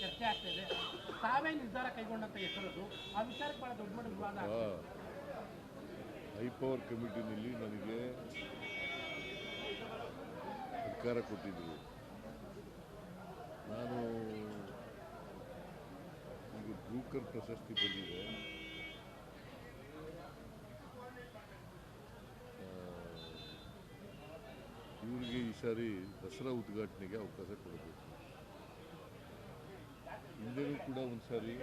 ಚರ್ಚೆ ಆಗ್ತಾ ಇದೆ. ತಾವೇ ನಿರ್ಧಾರ ಕೈಗೊಂಡಂತ ಹೆಸರದು. ಆ ವಿಚಾರಕ್ಕೆ ಬಹಳ ದೊಡ್ಡ ಮಟ್ಟದ ವಿವಾದ ಆಗ್ತಿದೆ. ಹೈಪವರ್ ಕಮಿಟಿನಲ್ಲಿ ನನಗೆ ಅಧಿಕಾರ ಕೊಟ್ಟಿದ್ರು. ನಾನು ಈಗ ಬ್ರೂಕರ್ ಪ್ರಶಸ್ತಿ ಬಂದಿದೆ. ಇವರಿಗೆ ಈ ಸಾರಿ ದಸರಾ ಉದ್ಘಾಟನೆಗೆ ಅವಕಾಶ ಕೊಡಬೇಕು. ಹಿಂದೆನೂ ಕೂಡ ಒಂದು ಸಾರಿ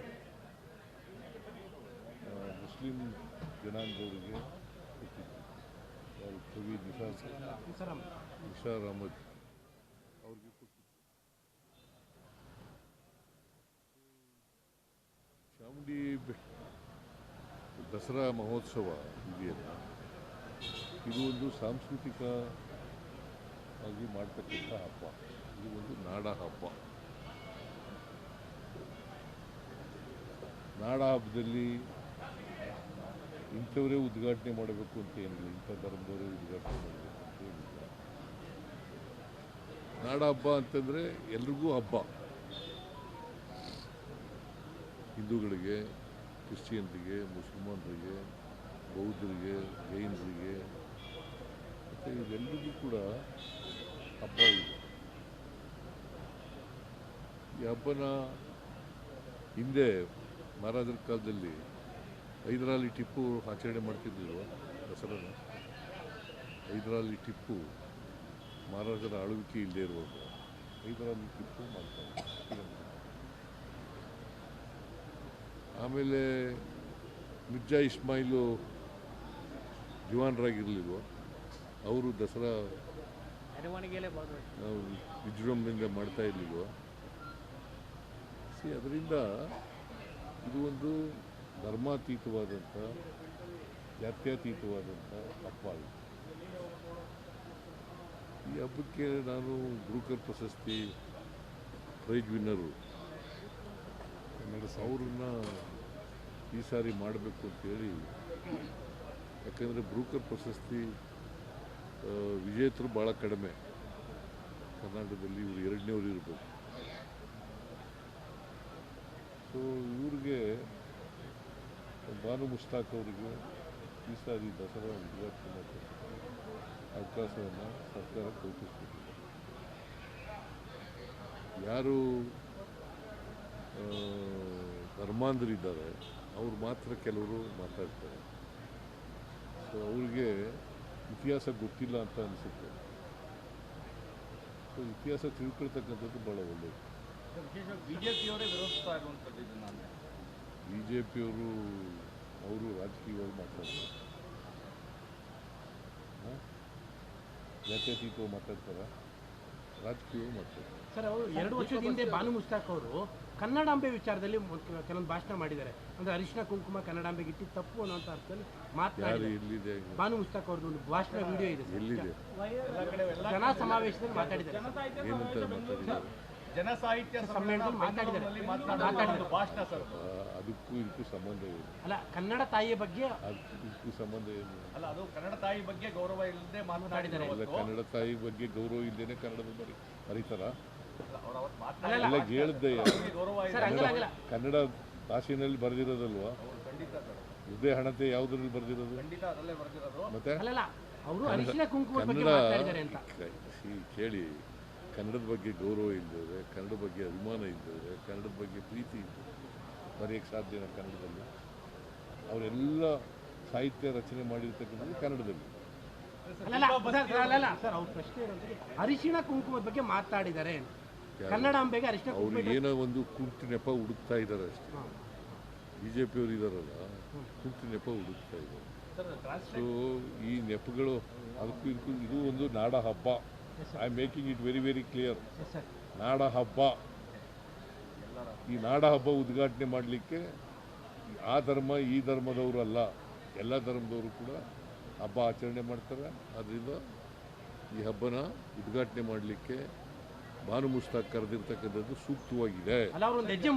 ಮುಸ್ಲಿಂ ಜನಾಂಗದವರಿಗೆ ಕೊಟ್ಟಿದ್ದು ಯಾರು ಕವಿ ನಿಸಾರ್ ನಿಸಾರಂ. ಅಹಮದ್ ಅವ್ರಿಗೆ ಕೊಟ್ಟಿದ್ದು ಚಾಮುಂಡಿ ದಸರಾ ಮಹೋತ್ಸವ ಇದೆಯಲ್ಲ, ಇದು ಒಂದು ಸಾಂಸ್ಕೃತಿಕ ಆಗಿ ಮಾಡ್ತಕ್ಕಂಥ ಹಬ್ಬ. ಇದು ಒಂದು ನಾಡ ಹಬ್ಬ. ನಾಡ ಹಬ್ಬದಲ್ಲಿ ಇಂಥವರೇ ಉದ್ಘಾಟನೆ ಮಾಡಬೇಕು ಅಂತ ಏನಿಲ್ಲ ಇಂಥ ಧರ್ಮದವರೇ ಉದ್ಘಾಟನೆ ಮಾಡಬೇಕು ಅಂತ ಏನಿಲ್ಲ ನಾಡ ಹಬ್ಬ ಅಂತಂದರೆ ಎಲ್ರಿಗೂ ಹಬ್ಬ. ಹಿಂದೂಗಳಿಗೆ, ಕ್ರಿಶ್ಚಿಯನ್ರಿಗೆ, ಮುಸಲ್ಮಾನರಿಗೆ, ಬೌದ್ಧರಿಗೆ, ಜೈನರಿಗೆ, ಮತ್ತು ಇದೆಲ್ಲರಿಗೂ ಕೂಡ ಹಬ್ಬ ಇದೆ. ಈ ಹಬ್ಬನ ಹಿಂದೆ ಮಹಾರಾಜರ ಕಾಲದಲ್ಲಿ ಐದರಲ್ಲಿ ಟಿಪ್ಪು ಆಚರಣೆ ಮಾಡ್ತಿದ್ದರು ದಸರಾನ? ಐದರಲ್ಲಿ ಟಿಪ್ಪು ಮಹಾರಾಜರ ಆಳ್ವಿಕೆ ಇಲ್ಲದೆ ಇರುವಾಗ ಐದರಲ್ಲಿ ಟಿಪ್ಪು ಮಾಡ್ತಾರೆ. ಆಮೇಲೆ ಮಿರ್ಜಾ ಇಸ್ಮಾಯಿಲು ದಿವಾನರಾಗಿರಲಿಲ್ವ ಅವರು ದಸರಾ ವಿಜೃಂಭಣೆಯಿಂದ ಮಾಡ್ತಾ ಇರಲಿಲ್ವ? ಸಿ ಅದರಿಂದ ಇದು ಒಂದು ಧರ್ಮಾತೀತವಾದಂಥ, ಜಾತ್ಯತೀತವಾದಂಥ ಹಬ್ಬ ಈ ಹಬ್ಬಕ್ಕೆ ನಾನು ಗುರುಕರ್ ಪ್ರಶಸ್ತಿ ಪ್ರೈಜ್ ವಿನ್ನರು ಅವ್ರನ್ನ ಈ ಸಾರಿ ಮಾಡಬೇಕು ಅಂತೇಳಿ. ಯಾಕಂದರೆ ಬ್ರೂಕರ್ ಪ್ರಶಸ್ತಿ ವಿಜೇತರು ಭಾಳ ಕಡಿಮೆ. ಕರ್ನಾಟಕದಲ್ಲಿ ಇವರು ಎರಡನೇವ್ರು ಇರಬೇಕು ಸೊ ಇವ್ರಿಗೆ ಬಾನು ಮುಷ್ತಾಕ್ ಅವರಿಗೆ ಈ ಸಾರಿ ದಸರಾ ಉದ್ಘಾಟನೆ ಅವಕಾಶವನ್ನು ಸರ್ಕಾರ ಕಲ್ಪಿಸ್ಕೊಟ್ಟಿದೆ ಯಾರು ಧರ್ಮಾಂಧರಿದ್ದಾರೆ ಅವ್ರು ಮಾತ್ರ ಕೆಲವರು ಮಾತಾಡ್ತಾರೆ ಸೊ ಅವ್ರಿಗೆ ಇತಿಹಾಸ ಗೊತ್ತಿಲ್ಲ ಅಂತ ಅನಿಸುತ್ತೆ ಸೊ ಇತಿಹಾಸ ತಿಳ್ಕೊಳ್ತಕ್ಕಂಥದ್ದು ಭಾಳ ಒಳ್ಳೆಯದು. ಬಿ ಜೆ ಪಿಯವರು ಅವರು ರಾಜಕೀಯವಾಗಿ ಮಾತಾಡ್ತಾರೆ. ಜಾತ್ಯತೀತ ಜಾತ್ಯತೀತವಾಗಿ ಮಾತಾಡ್ತಾರ? ರಾಜಕೀಯವಾಗಿ ಮಾತಾಡ್ತಾರೆ. ಸರ್ ಅವರು ಎರಡು ವರ್ಷದ ಹಿಂದೆ ಬಾನು ಮುಸ್ತಾಕ್ ಅವರು ಕನ್ನಡಾಂಬೆ ವಿಚಾರದಲ್ಲಿ ಕೆಲವೊಂದು ಭಾಷಣ ಮಾಡಿದ್ದಾರೆ. ಅಂದ್ರೆ ಅರಿಶಿನ ಕುಂಕುಮ ಕನ್ನಡಾಂಬೆಗೆ ಇಟ್ಟು ತಪ್ಪು ಅನ್ನೋಂಥ ಅರ್ಥದಲ್ಲಿ ಮಾತನಾಡಿದ್ದಾರೆ. ಬಾನು ಮುಸ್ತಾಕ್ ಅವ್ರದ್ದು ಒಂದು ಭಾಷಣ ವಿಡಿಯೋ ಇದೆ ಜನ ಸಮಾವೇಶದಲ್ಲಿ ಮಾತಾಡಿದ್ದಾರೆ. ಏನಂತ ಮಾತಾಡಿದ್ದಾರೆ ಜನ ಸಾಹಿತ್ಯ ಸಮ್ಮೇಳನದಲ್ಲಿ ಮಾತಾಡಿದ್ದಾರೆ. ಬೆಂಗಳೂರಿನಲ್ಲಿ ಮಾತನಾಡುವ ಮಾತಾಡಿದ್ದಾರೆ. ಒಂದು ಭಾಷಣ ಸರ್. ಅದಕ್ಕೂ ಇದಕ್ಕೂ ಸಂಬಂಧ ಏನು? ಅಲ್ಲ ಕನ್ನಡ ತಾಯಿಯ ಬಗ್ಗೆ ಅದಕ್ಕೂ ಇದಕ್ಕೂ ಸಂಬಂಧ ಏನು? ಅಲ್ಲ ಅದು ಕನ್ನಡ ತಾಯಿ ಬಗ್ಗೆ ಗೌರವ ಇಲ್ಲದೆ ಮಾತನಾಡಿದ್ದಾರೆ. ಕನ್ನಡ ತಾಯಿ ಬಗ್ಗೆ ಗೌರವ ಇಲ್ಲದೇನೆ ಕನ್ನಡದ ಬರೀ ಬರೀತಾರ ಎಲ್ಲ ಗೌರವ ಕನ್ನಡ ಭಾಷೆನಲ್ಲಿ ಬರೆದಿರೋದಲ್ವಾ? ಇದೇ ಖಂಡಿತ ಸರ್. ಹೃದಯ ಹಣತೆ ಯಾವುದ್ರಲ್ಲಿ ಬರೆದಿರೋದು? ಖಂಡಿತ ಅದರಲ್ಲೇ ಬರೆದಿರೋದು. ಮತ್ತೆ? ಅಲ್ಲಲ್ಲ ಅವರು ಅರಿಶಿನ ಕುಂಕುಮದ ಬಗ್ಗೆ ಕನ್ನಡ ಮಾತಾಡಿದ್ದಾರೆ ಅಂತ. ಕ- ಕೇಳಿ. ಕನ್ನಡದ ಬಗ್ಗೆ ಗೌರವ ಇಲ್ಲದೆ ಕನ್ನಡ ಬಗ್ಗೆ ಅಭಿಮಾನ ಇಲ್ಲದೆ ಕನ್ನಡದ ಬಗ್ಗೆ ಪ್ರೀತಿ ಇದ್ದರೆ ಬರೆಯೋಕ್ಕೆ ಸಾಧ್ಯನ ಕನ್ನಡದಲ್ಲಿ. ಅವರೆಲ್ಲ ಸಾಹಿತ್ಯ ರಚನೆ ಮಾಡಿರ್ತಕ್ಕಂಥದ್ದು ಕನ್ನಡದಲ್ಲಿ. ಅಲ್ಲಲ್ಲ ಸರ್, ಸರ್, ಅಲ್ಲಲ್ಲ ಪ್ರಶ್ನೆ ಇರೋದು ಅರಿಶಿಣ ಕುಂಕುಮದ ಬಗ್ಗೆ ಮಾತಾಡಿದ್ದಾರೆ ಕನ್ನಡಾಂಬೆಗೆ ಅರಿಶಿನ ಅವರು ಕುಂಕುಮ ಏನೋ ಒಂದು ಕುಂಟು ನೆಪ ಹುಡುಕ್ತಾ ಇದ್ದಾರೆ ಅಷ್ಟೇ. ಬಿ ಜೆ ಪಿಯವರು ಇದ್ದಾರಲ್ಲ ಕುಂಟು ನೆಪ ಹುಡುಕ್ತಾ ಇದ್ದಾರೆ. ಸೊ ಈ ನೆಪಗಳು ಅದಕ್ಕೂ ಇದಕ್ಕೂ ಇದು ಒಂದು ನಾಡ ಹಬ್ಬ I am making it very very clear ನಾಡ ಹಬ್ಬ. ಈ ನಾಡ ಹಬ್ಬ ಉದ್ಘಾಟನೆ ಮಾಡಲಿಕ್ಕೆ ಆ ಧರ್ಮ ಈ ಧರ್ಮದವರು ಅಲ್ಲ. ಎಲ್ಲ ಧರ್ಮದವರು ಕೂಡ ಹಬ್ಬ ಆಚರಣೆ ಮಾಡ್ತಾರೆ. ಅದರಿಂದ ಈ ಹಬ್ಬನ ಉದ್ಘಾಟನೆ ಮಾಡಲಿಕ್ಕೆ ಭಾನು ಮುಸ್ತಾಕ್ ಕರೆದಿರ್ತಕ್ಕಂಥದ್ದು ಸೂಕ್ತವಾಗಿದೆ.